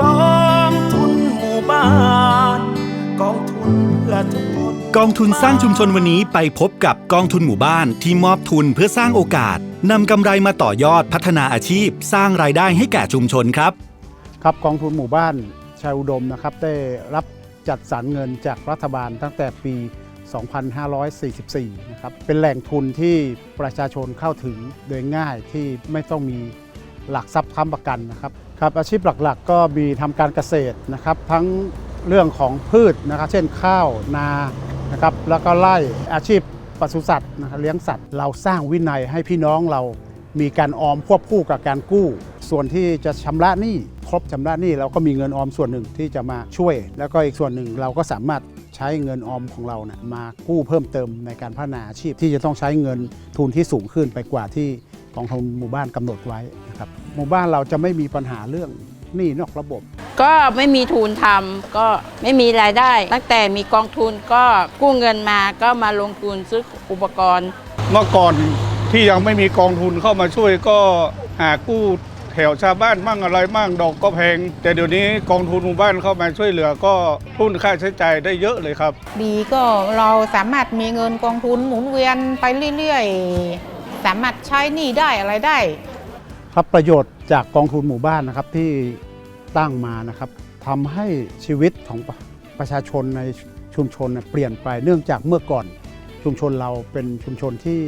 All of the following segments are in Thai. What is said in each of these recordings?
กองทุนหมู่บ้านกองทุนเพื่อทุกคนกองทุนสร้างชุมชนวันนี้ไปพบกับกองทุนหมู่บ้านที่มอบทุนเพื่อสร้างโอกาสนำกำไรมาต่อยอดพัฒนาอาชีพ สร้างรายได้ให้แก่ชุมชนครับ ครับกองทุนหมู่บ้านชายอุดมนะครับ ได้รับจัดสรรเงินจากรัฐบาลตั้งแต่ปี 2544 นะครับ เป็นแหล่งทุนที่ประชาชนเข้าถึงโดยง่ายที่ไม่ต้องมีหลักทรัพย์ค้ำประกันนะครับ ครับอาชีพหลักๆ ก็มีทำการเกษตรนะครับ ทั้งเรื่องของพืชนะครับเช่นข้าวนานะครับแล้วก็ไร่อาชีพปศุสัตว์นะครับเลี้ยงสัตว์เราสร้างวินัยให้พี่น้องเรามีการออมควบคู่กับการกู้ ส่วนที่จะชำระหนี้ครบชำระหนี้เราก็มีเงินออมส่วนหนึ่งที่จะมาช่วย แล้วก็อีกส่วนหนึ่งเราก็สามารถใช้เงินออมของเรานะมากู้เพิ่มเติมในการพัฒนาอาชีพที่จะต้องใช้เงินทุนที่สูงขึ้นไปกว่าที่ กองทุนหมู่บ้านกำหนดไว้นะครับหมู่บ้านเราจะไม่มีปัญหาเรื่องหนี้นอกระบบ ก็ไม่มีทุนทำก็ไม่มีรายได้ ตั้งแต่มีกองทุนก็กู้เงินมาก็มาลงทุนซื้ออุปกรณ์ เมื่อก่อนที่ยังไม่มีกองทุนเข้ามาช่วยก็หากู้แถวชาวบ้านมั่งอะไรมั่งดอกก็แพง แต่เดี๋ยวนี้กองทุนหมู่บ้านเข้ามาช่วยเหลือก็ทุนค่าใช้จ่ายได้เยอะเลยครับ ดีก็เราสามารถมีเงินกองทุนหมุนเวียนไปเรื่อยๆ สามารถใช้หนี้ได้อะไรได้ ครับประโยชน์จากกองทุนหมู่บ้านนะครับที่ตั้งมานะครับทำให้ชีวิตของประประชาชนในชุมชนเปลี่ยนไปเนื่องจากเมื่อก่อนชุมชนเราเป็นชุมชนที่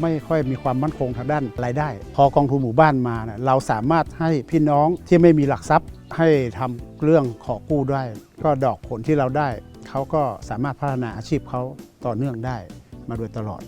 ไม่ค่อยมีความมั่นคงทางด้านรายได้ พอกองทุนหมู่บ้านมาเเราสามารถให้พี่น้องที่ไม่มีหลักทรัพย์ให้ทำเรื่องขอกู้ได้ ก็ดอกผลที่เราได้ เขาก็สามารถพัฒนาอาชีพเขาต่อเนื่องได้มาโดยตลอด